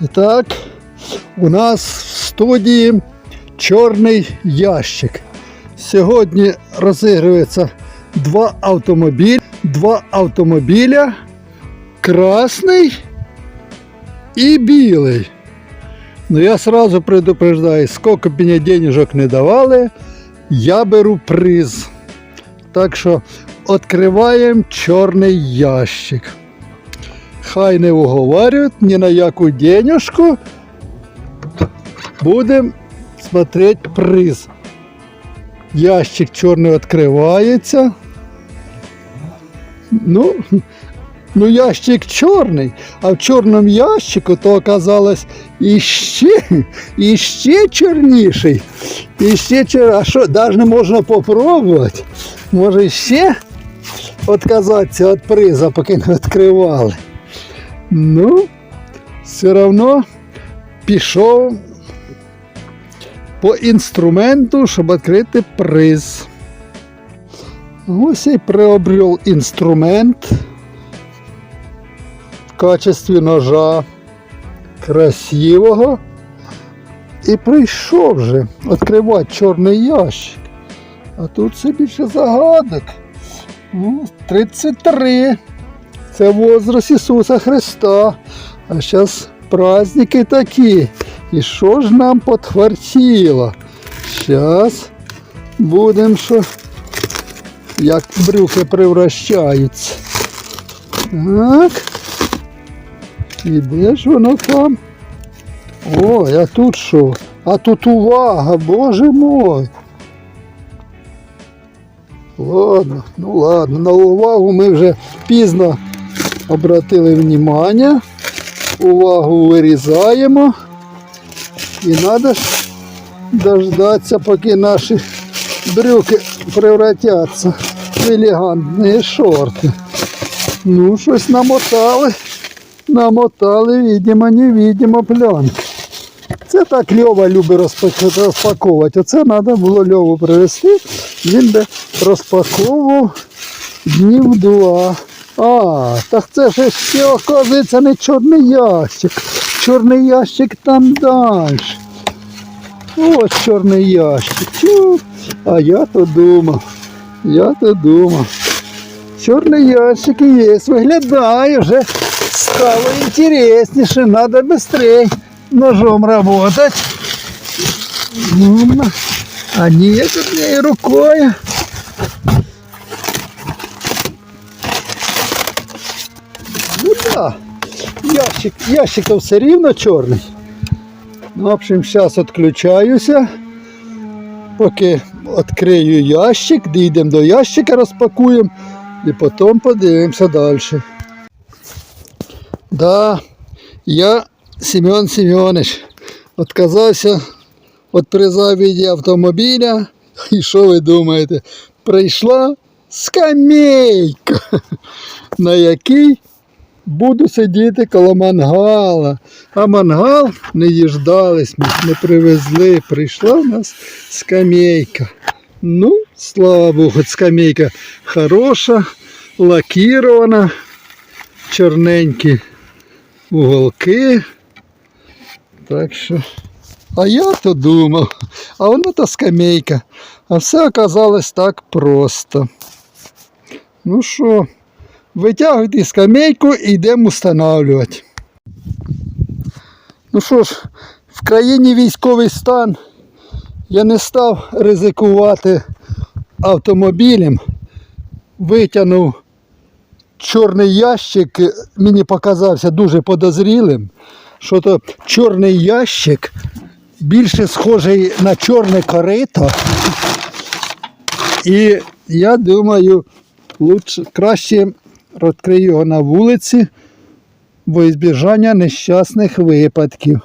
І так, у нас в студії чорний ящик. Сьогодні розігрується два автомобілі, два автомобіля, красний і білий. Ну я сразу предупреждаю, сколько б мені денежок не давали, я беру приз. Так що відкриваємо чорний ящик. Хай не уговарюють ні на яку денежку. Будемо смотреть приз. Ящик чорний відкривається. Ну, ну ящик чорний, а в чорному ящику то оказалось іще, іще чорніший. Іще чор... А що, навіть не можна попробувати? Може ще відказатися від приза, поки не відкривали. Ну, все одно пішов по інструменту, щоб відкрити приз. Ось і приобрел інструмент в качестві ножа красивого. І прийшов вже відкривати чорний ящик. А тут все більше загадок. Ну, 33. Це возраст Ісуса Христа. А зараз праздники такі. І що ж нам подхвартіло? Зараз будемо що. Як брюки превращаються. Так. І де ж воно там? Ой, а тут що? А тут увага, боже мой. Ладно, ну ладно, на увагу ми вже пізно обратили внимание. Увагу вирізаємо. І треба дождатися, поки наші брюки превратяться в елегантні шорти. Ну, щось намотали. Намотали, видимо, невидимо пленки. Це так Льова любить розпак- розпаковувати. Оце треба було Льову привезти. Він би розпаковував днів два. А, так це ж ще, оказується, не чорний ящик. Чорний ящик там далі. Ось чорний ящик. Чу. А я то думав. Я то думав. Чорний ящик і є. Виглядає вже стало інтересніше. Треба швидше ножом. Ну, а ні, тут не рукою. Да. Ящик, ящик то все рівно чорний. Ну, в общем, зараз відключаюся. Поки відкрию ящик, дійдемо до ящика, розпакуємо і потім подивимося далі. Да, я Семен Семенович відказався від приза автомобіля. І що ви думаєте? Прийшла скамейка, на якій буду сидіти коло мангала. А мангал не їждались, ми не привезли. Прийшла в нас скамейка. Ну, слава Богу, скамейка хороша, лакірована, чорненькі уголки. Так що. А я то думав, а воно то скамейка. А все оказалось так просто. Ну що, витягуйте скамейку і йдемо встановлювати. Ну що ж, в країні військовий стан я не став ризикувати автомобілем. Витягнув чорний ящик, мені показався дуже подозрілим, що то чорний ящик більше схожий на чорне корито. І я думаю, лучше, краще відкрию його на вулиці, во ізбіжання нещасних випадків.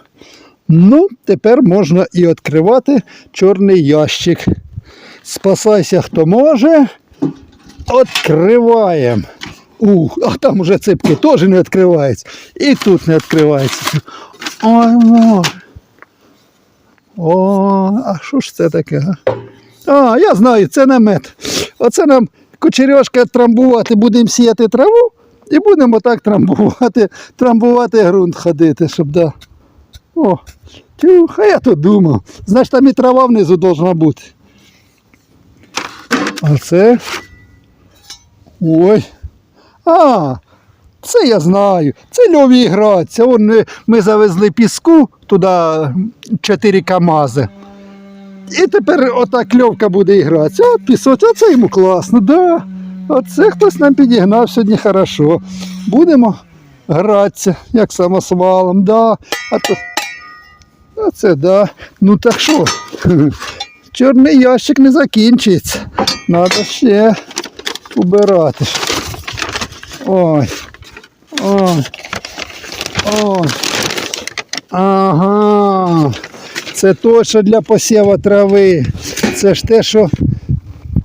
Ну, тепер можна і відкривати чорний ящик. Спасайся, хто може. Відкриваємо. Ух, а там уже ципки теж не відкриваються. І тут не відкривається. Ой, може. О, а що ж це таке? А, я знаю, це намет. Оце нам кучерьошка трамбувати, будемо сіяти траву і будемо так трамбувати, трамбувати ґрунт ходити, щоб да. О, а я то думав. Значить, там і трава внизу должна бути. А це. Ой. А, це я знаю. Це льові граться. Ми завезли піску туди 4 КАМАЗи. І тепер отак льовка буде і гратися. От пісок, оце йому класно, да. Оце хтось нам підігнав сьогодні хорошо. Будемо гратися, як самосвалом, да. А то. А це да. Ну так що? Чорний ящик не закінчується. Треба ще убирати. Ой. Ой. Ой. Ага. Це точно для посіву трави. Це ж те, що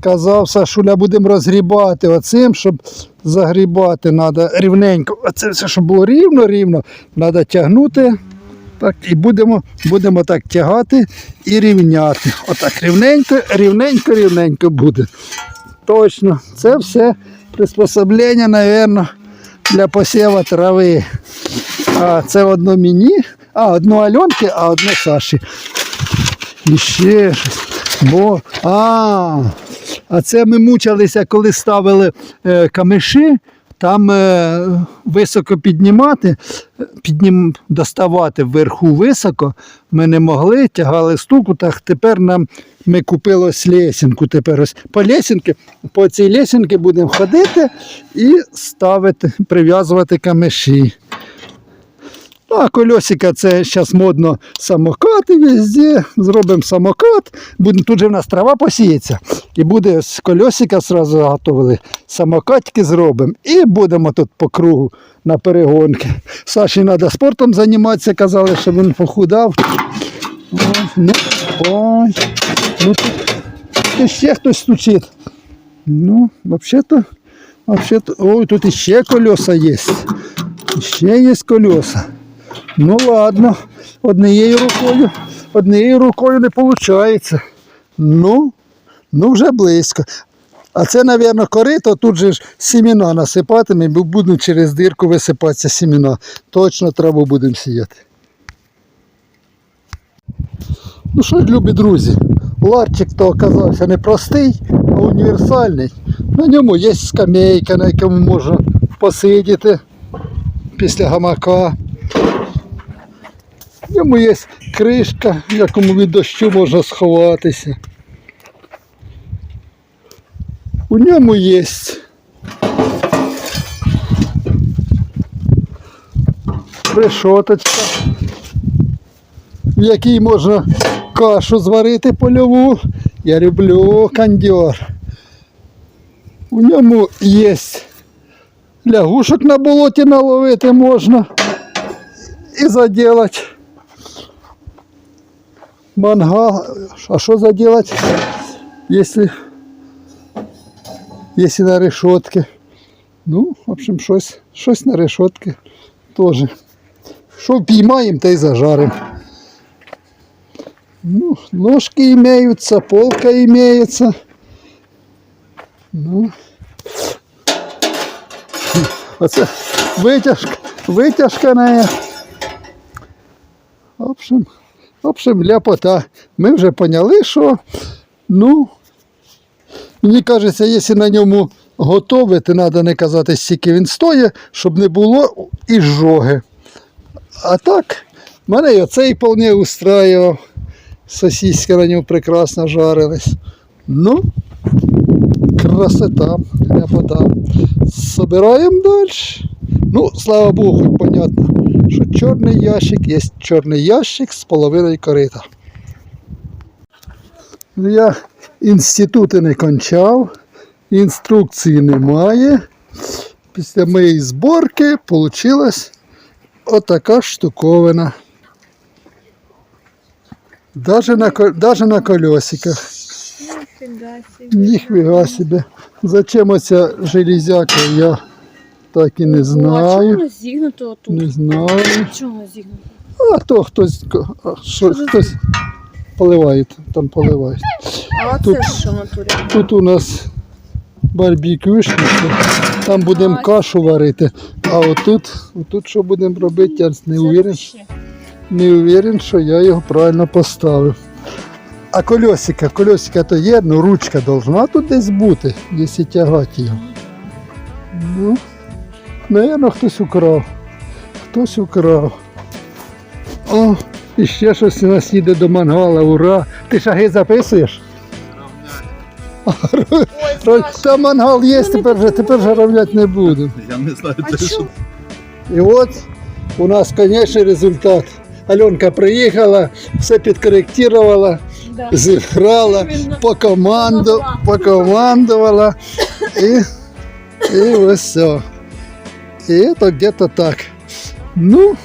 казав Сашуля, будемо розгрібати оцим, щоб загрібати треба рівненько. Оце все, щоб було рівно-рівно, треба тягнути. Так, і будемо, будемо так тягати і рівняти. Отак рівненько, рівненько, рівненько буде. Точно. Це все приспособлення, мабуть, для посіву трави. А це одно мені, а одно Альонки, а одно Саші. І щось. Бо, а, а це ми мучилися, коли ставили е, камиші, там е, високо піднімати, піднім, доставати вверху високо. Ми не могли, тягали стуку, так тепер нам ми купили ось лесінку. Тепер ось по лесінки, по цій лесінки будемо ходити і ставити, прив'язувати камиші. Ну, а колесика це зараз модно самокати везде. Зробимо самокат. Буде, тут же в нас трава посіється. І буде з колесика зразу заготовили. Самокатики зробимо. І будемо тут по кругу на перегонки. Саші треба спортом займатися, казали, що він похудав. Ну, ой. Ну, тут, ще хтось стучить. Ну, взагалі-то, взагалі-то, ой, тут іще колеса є. Ще є колеса. Ну ладно, однією рукою, однією рукою не виходить. Ну, ну вже близько. А це, мабуть, корито, тут же ж сіміна насипатиме, бо будуть через дирку висипатися сіміна. Точно траву будемо сіяти. Ну що, любі друзі, ларчик то оказався не простий, а універсальний. На ньому є скамейка, на якому можна посидіти після гамака. В ньому є кришка, в якому від дощу можна сховатися. У ньому є решоточка, в якій можна кашу зварити польову. Я люблю кондьор. У ньому є лягушок на болоті наловити можна і заділати. Мангал. А що заделать, если, если на решетке? Ну, в общем, щось, щось на решетке теж. Що піймаємо, та й зажаримо. Ну, ножки имеются, полка имеется. Ну. Оце витяжка, витяжка на. В общем, в общем, ляпота. Ми вже поняли, що, ну, мені кажеться, якщо на ньому готовити, треба не казати, скільки він стоїть, щоб не було і. А так, мене і оцей вполне устраював. Сосиски на ньому прекрасно жарились. Ну, красота, ляпота. Собираємо далі. Ну, слава Богу, хоч понятно, що чорний ящик є чорний ящик з половиною корита. Ну, Я інститути не кончав, інструкції немає. Після моєї зборки вийшла отака штуковина. Даже на, даже на колесиках. Ніхіга себе. Зачем оця железяка, я так і не О, а чому знаю. зігнуто отут? Не знаю. Чому зігнуто? А то хтось, що, хтось поливає, там поливає. А Тут- оце що натурі? Тут у нас барбекюшниця, там будемо А, кашу варити. А отут, отут що будемо робити, я не уверен. Не уверен, що я його правильно поставив. А колесика, колесика то є, ну ручка должна тут десь бути, якщо тягати його. Ну, напевно, хтось украв. Хтось украв. О, і ще щось у нас їде до мангала, ура! Ти шаги записуєш? Ой, Та мангал є, тепер вже, тепер вже равняти не буду. Я не знаю, де що. І от у нас конечний результат. Альонка приїхала, все підкоректувала, Да. зіграла, покоманду, покомандувала і, і ось все. І это где-то так. Ну,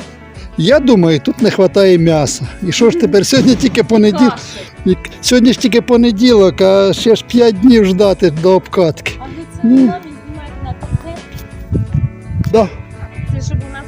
я думаю, тут не вистачає м'яса. І що ж тепер? Сьогодні тільки понеділок. Сьогодні ж тільки понеділок, а ще ж 5 днів ждати до обкатки. А ви це Ні. самі знімаєте на це? Да. Це щоб у нас